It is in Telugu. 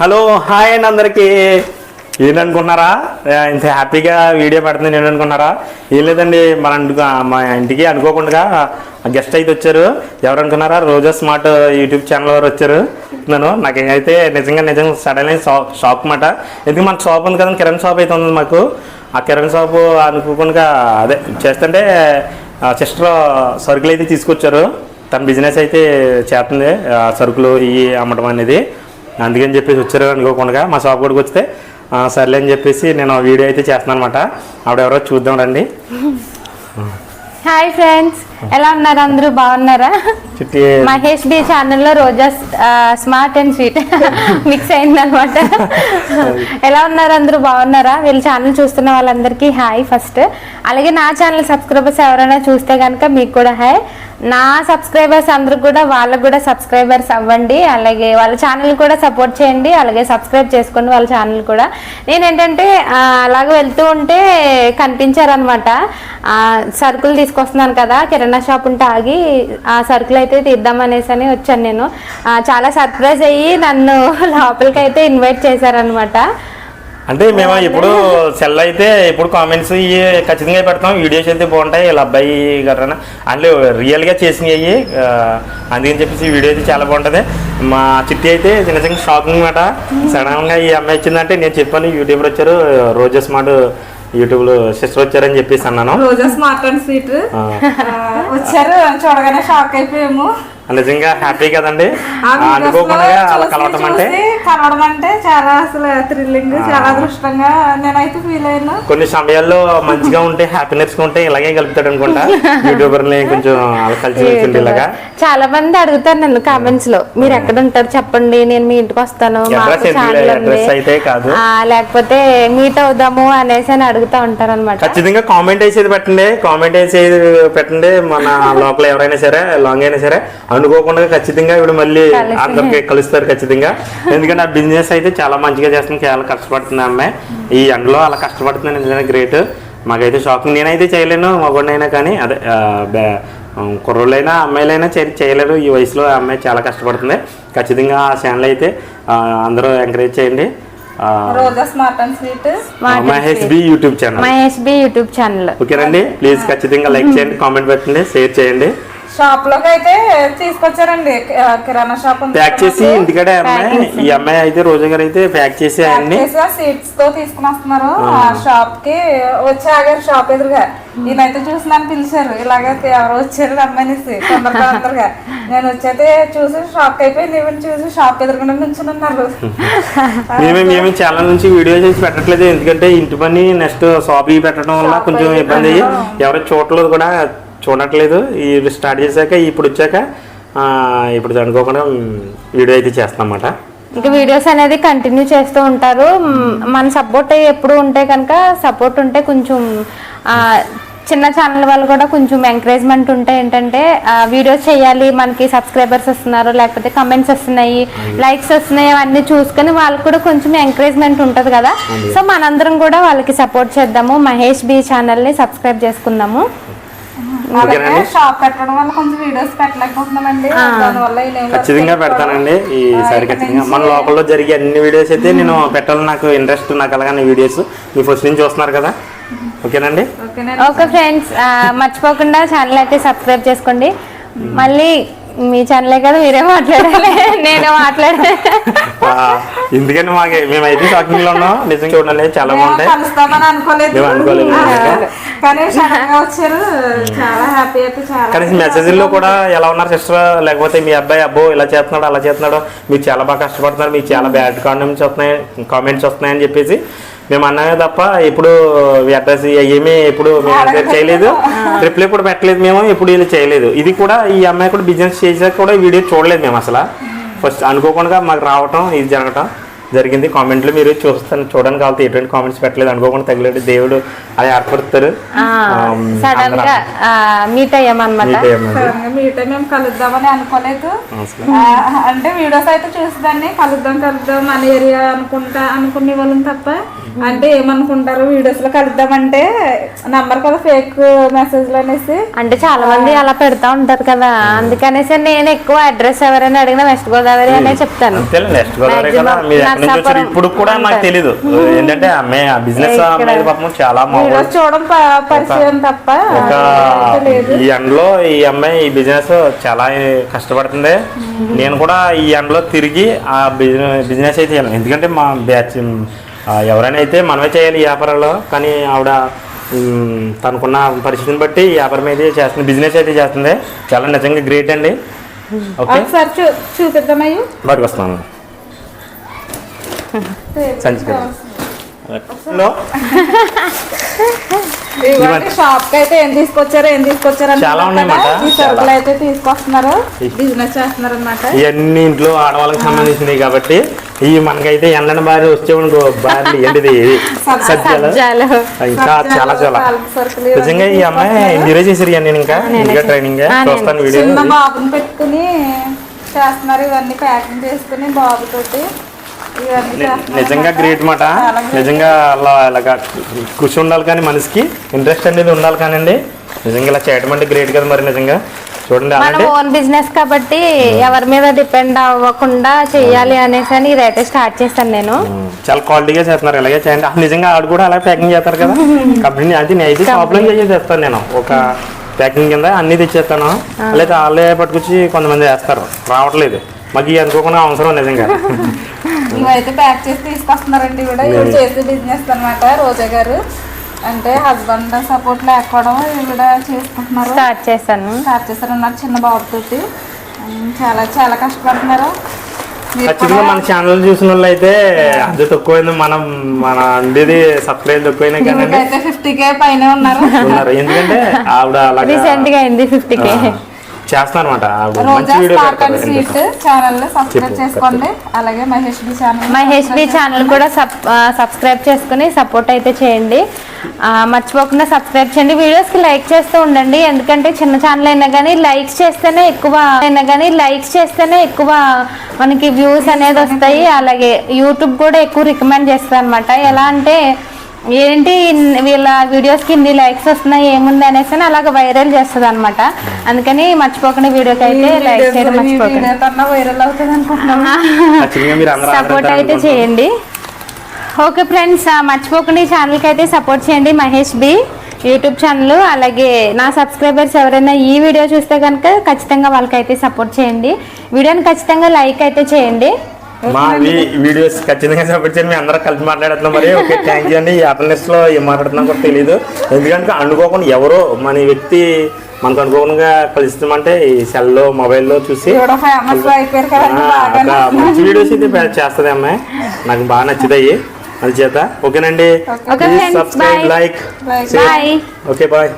హలో హాయ్ అండి అందరికీ. ఏంటనుకున్నారా ఇంత హ్యాపీగా వీడియో పెడుతుంది నేను అనుకున్నారా? ఏం లేదండి మన మా ఇంటికి అనుకోకుండా గెస్ట్ అయితే వచ్చారు. ఎవరు అనుకున్నారా? రోజా స్మార్ట్ యూట్యూబ్ ఛానల్ వారు వచ్చారు. నేను నాకైతే నిజంగా నిజంగా సడన్ షాక్ షాక్ మాట ఎందుకంటే మన షాప్ ఉంది కదండి కిరణ్ షాప్ అయితే ఉంది మాకు. ఆ కిరణ్ షాప్ అనుకోకుండా అదే చేస్తుంటే సిస్టర్ సరుకులు అయితే తీసుకొచ్చారు. తన బిజినెస్ అయితే చేస్తుంది సరుకులు ఇవి అమ్మటం అనేది. అందుకని చెప్పేసి వచ్చారు అనుకోకుండా మా షాప్ కూడా వస్తే సర్లే అని చెప్పేసి నేను వీడియో అయితే చేస్తున్నాను అనమాట ఆవిడ ఎవరో చూద్దాం రండి. Hi friends. ఎలా ఉన్నారు అందరూ? బాగున్నారా? మహేష్ బి ఛానల్లో Roja smart and sweet mix అయిందనమాట ఎలా ఉన్నారు అందరూ? బాగున్నారా? వీళ్ళ ఛానల్ చూస్తున్న వాళ్ళందరికీ హాయ్ ఫస్ట్. అలాగే నా ఛానల్ సబ్స్క్రైబర్స్ ఎవరైనా చూస్తే కనుక మీకు కూడా హాయ్. నా సబ్స్క్రైబర్స్ అందరూ కూడా వాళ్ళకు కూడా సబ్స్క్రైబర్స్ అవ్వండి. అలాగే వాళ్ళ ఛానల్ కూడా సపోర్ట్ చేయండి. అలాగే సబ్స్క్రైబ్ చేసుకోండి వాళ్ళ ఛానల్ కూడా. నేను ఏంటంటే అలాగ వెళ్తూ ఉంటే కనిపించారనమాట సరుకులు తీసుకొస్తున్నాను కదా కిరాణా కిరాణా షాప్ ఉంటే ఆగి ఆ సరుకులు అయితే తీద్దామనేసి అని వచ్చాను నేను. చాలా సర్ప్రైజ్ అయ్యి నన్ను లోపలికి అయితే ఇన్వైట్ చేశారనమాట అంటే మేము ఇప్పుడు సెల్ అయితే ఇప్పుడు కామెంట్స్ ఇవి ఖచ్చితంగా పెడతాం. వీడియోస్ అయితే బాగుంటాయి. వీళ్ళ అబ్బాయి గట్రా. అంటే రియల్గా చేసినవి అందుకని చెప్పేసి ఈ వీడియో అయితే చాలా బాగుంటుంది. మా చిట్టి అయితే చిన్న చిన్న షాకింగ్ అనమాట సడన్గా ఈ అమ్మాయి వచ్చిందంటే నేను చెప్పాను యూట్యూబర్ వచ్చారు రోజెస్ రోజా స్మార్ట్ యూట్యూబ్లో సిస్టర్ వచ్చారని చెప్పేసి అన్నాను. రోజా స్మార్ట్ అండ్ స్వీట్ వచ్చారు చూడగానే షాక్ అయిపోయాము. నిజంగా హ్యాపీ కదండి. అనుకోకుండా లో అలా కలవటం అంటే చూసి కలవడం అంటే చాలా అసలు థ్రిల్లింగ్ చాలా అదృష్టంగా నేనైతే ఫీల్ అయ్యాను. కొన్ని సమయాల్లో మంచిగా ఉంటే హ్యాపీనెస్ ఉంటే ఇలాగే కలుపుతాడు అనుకుంటా. యూట్యూబర్ని కొంచెం కలిసి ఇలాగా. చాలా మంది అడుగుతారు నన్ను కామెంట్స్లో. మీరు ఎక్కడ ఉంటారు? చెప్పండి. నేను మీ ఇంటికి వస్తాను. మాకు అడ్రస్ ఏంటి ఛానల్ ఉంది. అడ్రస్ అయితే కాదు. ఆ, లేకపోతే మీట్ అవుదాము అనేసి అని అడుగుతా ఉంటారు అనమాట ఖచ్చితంగా కామెంట్ వేసేది పెట్టండి. కామెంట్ వేసేది పెట్టండి. మన లోకల్ ఎవరైనా సరే లాంగ్ అయినా సరే అనుకోకుండా ఖచ్చితంగా ఇప్పుడు మళ్ళీ కలుస్తారు. అందరికి కలుస్తారు ఖచ్చితంగా. ఎందుకంటే ఆ బిజినెస్ అయితే చాలా మంచిగా చేస్తుంది చాలా కష్టపడుతుంది అమ్మాయి ఈ ఎండలో అలా కష్టపడుతుంది నిజంగా గ్రేట్. మాకైతే షాకింగ్ నేనైతే చేయలేను మగోడినైనా కానీ. అదే కుర్రోళ్ళైనా అమ్మాయిలైనా చే- చేయలేరు. ఈ వయసులో ఆ అమ్మాయి చాలా కష్టపడుతుంది. ఖచ్చితంగా ఆ ఛానల్ అయితే అందరూ ఎంకరేజ్ చేయండి. YouTube channel. Mahesh B YouTube channel. ఓకేనండి. ప్లీజ్ ఖచ్చితంగా లైక్ చేయండి కామెంట్ పెట్టండి షేర్ చేయండి. షాప్లోకి అయితే తీసుకొచ్చారండి. కిరాణా షాప్ ప్యాక్ చేసి. ఇంటికాడే అమ్మాయి ఈ అమ్మాయి అయితే రోజా గారు అయితే ప్యాక్ చేసి అన్ని. సీట్స్తో తీసుకుని వస్తున్నారు. ఆ. షాప్కి వచ్చి ఆగారు షాప్ ఎదురుగా. ఈయనైతే చూసి నన్ను పిలిచారు. ఇలాగే ఎవరు వచ్చారు అమ్మాయినేసి తొందరగా తొందరగా. నేను వచ్చైతే చూసి షాక్ అయిపోయింది. ఈవెన్ చూసి షాప్ ఎదురుగా నుంచుని ఉన్నారు. మేమే మేము ఛానల్ నుంచి వీడియో చేసి పెట్టట్లేదు. ఎందుకంటే ఇంటి పని నెక్స్ట్ షాప్ పెట్టడం వల్ల కొంచెం ఇబ్బంది అయ్యి. ఎవరు చూడలేదు కూడా చూడట్లేదు. ఈ స్టార్ట్ చేశాక ఇప్పుడు వచ్చాక ఇప్పుడు అనుకోకుండా వీడియో అయితే చేస్తాం అన్నమాట ఇంకా వీడియోస్ అనేది కంటిన్యూ చేస్తూ ఉంటారు. మన సపోర్ట్ ఎప్పుడు ఉంటే కనుక సపోర్ట్ ఉంటే కొంచెం చిన్న ఛానల్ వాళ్ళు కూడా కొంచెం ఎంకరేజ్మెంట్ ఉంటే ఏంటంటే వీడియోస్ చేయాలి. మనకి సబ్స్క్రైబర్స్ వస్తున్నారు లేకపోతే కమెంట్స్ వస్తున్నాయి లైక్స్ వస్తున్నాయి అవన్నీ చూసుకొని వాళ్ళకి కూడా కొంచెం ఎంకరేజ్మెంట్ ఉంటుంది కదా. సో మనందరం కూడా వాళ్ళకి సపోర్ట్ చేద్దాము. మహేష్ బి ఛానల్ని సబ్స్క్రైబ్ చేసుకుందాము. అలాగే ఓకేనండి. షాప్ పెట్టడం వల్ల కొంచెం వీడియోస్ పెట్టలేకపోతున్నామండి. దానివల్ల ఈయన ఏం ఖచ్చితంగా పెడతానండి. ఈసారి ఖచ్చితంగా. మన లోకల్లో జరిగే అన్ని వీడియోస్ అయితే నేను పెట్టాలని నాకు ఇంట్రెస్ట్ నాకు అలాగే వీడియోస్ మీరు ఫస్ట్ నుంచి చూస్తున్నారు కదా. ఓకేనండి? ఓకేనండి. ఓకే ఫ్రెండ్స్ మర్చిపోకుండా ఛానల్ అయితే సబ్స్క్రైబ్ చేసుకోండి. మళ్ళీ మీ ఛానలే కదా మీరే మాట్లాడాలి. నేనే మాట్లాడాలి. ఆ, ఎందుకంటే మాకు మేమైతే షాకింగ్లో ఉన్నాం. నిజంగా చాలా బాగుంటాయి. కలుస్తామని అనుకోలేదు. మేము అనుకోలేదు. ఆ, కానీ సడన్గా వచ్చారు. చాలా హ్యాపీ అయితే చాలా కానీ మెసేజ్లో కూడా ఎలా ఉన్నారు సిస్టర్ లేకపోతే మీ అబ్బాయి అబ్బో ఇలా చేస్తున్నాడు అలా చేస్తున్నాడు. మీరు చాలా బాగా కష్టపడుతున్నారు. మీకు చాలా బ్యాడ్ కామెంట్స్ వస్తున్నాయి కామెంట్స్ వస్తున్నాయి అని చెప్పేసి. మేము అన్నామే తప్ప ఇప్పుడు అడ్రస్ ఏమీ ఇప్పుడు మేము ఎంకరేజ్ చేయలేదు. రిప్లై కూడా పెట్టలేదు మేము ఎప్పుడు ఇలా చేయలేదు. ఇది కూడా ఈ అమ్మాయి కూడా బిజినెస్ చేసాక కూడా ఈ వీడియో చూడలేదు మేము అసలు. ఫస్ట్ అనుకోకుండా మాకు రావటం ఇది జరగటం జరిగింది. కామెంట్లు మీరు చూస్తాను చూడడానికి కావాలి. ఎటువంటి కామెంట్స్ పెట్టలేదు. అనుకోకుండా తగిలేదు దేవుడు అలా ఏర్పడతారు. సడన్గా మీట్ అయ్యామన్నమాట. మీట్ మేము కలుద్దామని అనుకోలేదు. అంటే వీడియోస్ అయితే చూసేదాన్ని కలుద్దాం కలుద్దాం మన ఏరియా అనుకుంటా అనుకునే వాళ్ళం తప్ప. అంటే ఏమనుకుంటారు? వీడియోస్లో కలుద్దాం అంటే నంబర్ కదా ఫేక్ మెసేజ్లు అనేసి. అంటే చాలా మంది అలా పెడతా ఉంటారు కదా. అందుకనేసి నేను ఎక్కువ అడ్రస్ ఎవరైనా అడిగినా వెస్ట్ గోదావరి అనే చెప్తాను. నెక్స్ట్ గోదావరి కదా. ఇప్పుడు కూడా నాకు. తెలీదు. ఏంటంటే అమ్మాయి ఆ బిజినెస్ పాపం చాలా చూడడం పరిచయం తప్ప ఈ ఎండలో ఈ అమ్మాయి ఈ బిజినెస్ చాలా కష్టపడుతుంది. నేను కూడా ఈ ఎండలో తిరిగి ఆ బిజినెస్ బిజినెస్ అయితే చేయాలి ఎందుకంటే మా బ్యాచ్ ఎవరైనా అయితే మనమే చేయాలి ఈ వ్యాపారంలో కానీ ఆవిడ తనకున్న పరిస్థితిని బట్టి ఈ వ్యాపారం అయితే చేస్తుంది బిజినెస్ అయితే చేస్తుంది. చాలా నిజంగా గ్రేట్ అండి. ఓకే ఒకసారి చూపిద్దామయ్యు వాటికి వస్తున్నాను. సంచిక. హలో? ఇవ్వండి షాప్కి అయితే ఏం తీసుకొచ్చారో ఏం తీసుకొచ్చారో చాలా ఉన్నాయన్నమాట. ఈ సరుకులు చాలా. అయితే తీసుకొస్తున్నారు బిజినెస్ చేస్తున్నారు అనమాట ఇవన్నీ ఇంట్లో ఆడవాళ్ళకి సంబంధించినవి కాబట్టి ఈ మనకైతే ఎండన బారి వచ్చేవనుకో బార్లు సజ్జలు సజ్జాలు ఇంకా చాలా చాలా. నిజంగా ఈ అమ్మాయి మీరే చేసిరు నేను ఇంకా? ఇంకా ట్రైనింగ్ చూస్తాను వీడియో. బాబుని పెట్టుకుని చేస్తున్నారు. ఇవన్నీ ప్యాకింగ్ చేసుకుని బాబుతోటి నిజంగా. గ్రేట్ మాట. నిజంగా అలా ఇలాగా కృషి ఉండాలి కానీ మనిషికి ఇంట్రెస్ట్ అనేది ఉండాలి కానండి. నిజంగా ఇలా చేయడం అంటే గ్రేట్ కదా మరి నిజంగా. చూడండి మన ఓన్ బిజినెస్ కాబట్టి ఎవరి మీద డిపెండ్ అవ్వకుండా చెయ్యాలి అనేసి అని ఇదైతే స్టార్ట్ చేశాను నేను. చాలా క్వాలిటీగా చేస్తున్నారు ఇలాగే చేయండి. నిజంగా ఆడు కూడా అలా ప్యాకింగ్ చేస్తారు కదా? కంపెనీ అది నేను షాప్లో చేసి తెస్తాను నేను. ఒక ప్యాకింగ్ కింద అన్ని తెచ్చేస్తాను. లేదా వాళ్ళే పట్టుకొచ్చి కొంతమంది వేస్తారు. రావట్లేదు. మాకు అనుకోకుండా అవసరం నిజంగా. ఇవైతే ప్యాక్ చేసి తీసుకొస్తున్నారండి కూడా. ఇవి చేసే బిజినెస్ అన్నమాట రోజా గారు. అంటే హస్బెండ్ సపోర్ట్ లేకపోవడం ఇవిడ చేసుకుంటున్నారు. స్టార్ట్ చేశాను. స్టార్ట్ చేశారన్నారు చిన్న బాబుతోటి చాలా చాలా కష్టపడుతున్నారు. ఖచ్చితంగా మన ఛానల్ చూసిన వాళ్ళు అయితే అది తక్కువైంది. మనం మన ఉండేది సబ్స్క్రైబ్ తక్కువైనా కానీ ఫిఫ్టీ కే పైన ఉన్నారు. ఉన్నారు. ఎందుకంటే ఆవిడ రీసెంట్గా అయింది ఫిఫ్టీ కే చేసుకోండి. అలాగే Mahesh B channel Mahesh B channel కూడా సబ్స్క్రైబ్ చేసుకుని సపోర్ట్ అయితే చేయండి. మర్చిపోకుండా సబ్స్క్రైబ్ చేయండి. వీడియోస్కి లైక్ చేస్తూ ఉండండి. ఎందుకంటే చిన్న ఛానల్ అయినా కానీ లైక్స్ చేస్తేనే ఎక్కువ అయినా కానీ లైక్స్ చేస్తేనే ఎక్కువ మనకి వ్యూస్ అనేది వస్తాయి. అలాగే యూట్యూబ్ కూడా ఎక్కువ రికమెండ్ చేస్తుంది అనమాట ఎలా అంటే ఏంటి వీళ్ళ వీడియోస్కి ఇన్ని లైక్స్ వస్తున్నాయి ఏముంది అనేసి అని అలాగ వైరల్ చేస్తుంది అనమాట అందుకని మర్చిపోకుండా వీడియోకి అయితే లైక్ చేయడం మర్చిపోకండి. సపోర్ట్ అయితే. చేయండి. ఓకే ఫ్రెండ్స్ మర్చిపోకుండా ఈ ఛానల్కి అయితే సపోర్ట్ చేయండి మహేష్ బి. యూట్యూబ్ ఛానల్ అలాగే నా సబ్స్క్రైబర్స్ ఎవరైనా ఈ వీడియో చూస్తే కనుక ఖచ్చితంగా వాళ్ళకైతే సపోర్ట్ చేయండి. వీడియోని ఖచ్చితంగా లైక్ అయితే చేయండి. మా వీడియోస్ ఖచ్చితంగా సపోర్ట్ చేయండి మేము అందరం కలిసి మాట్లాడుతున్నాం మరి. ఓకే థ్యాంక్ యూ అండి. ఈ హ్యాపీనెస్లో ఏం మాట్లాడుతున్నాం కూడా తెలియదు ఎందుకంటే అనుకోకుండా ఎవరో మన వ్యక్తి మనకు అనుకోకుండా కలుస్తామంటే ఈ సెల్లో మొబైల్లో చూసి మంచి వీడియోస్ అయితే చేస్తుంది అమ్మాయి. నాకు బాగా నచ్చుతాయి అది చేత ఓకేనండి. సబ్స్క్రైబ్. Like okay bye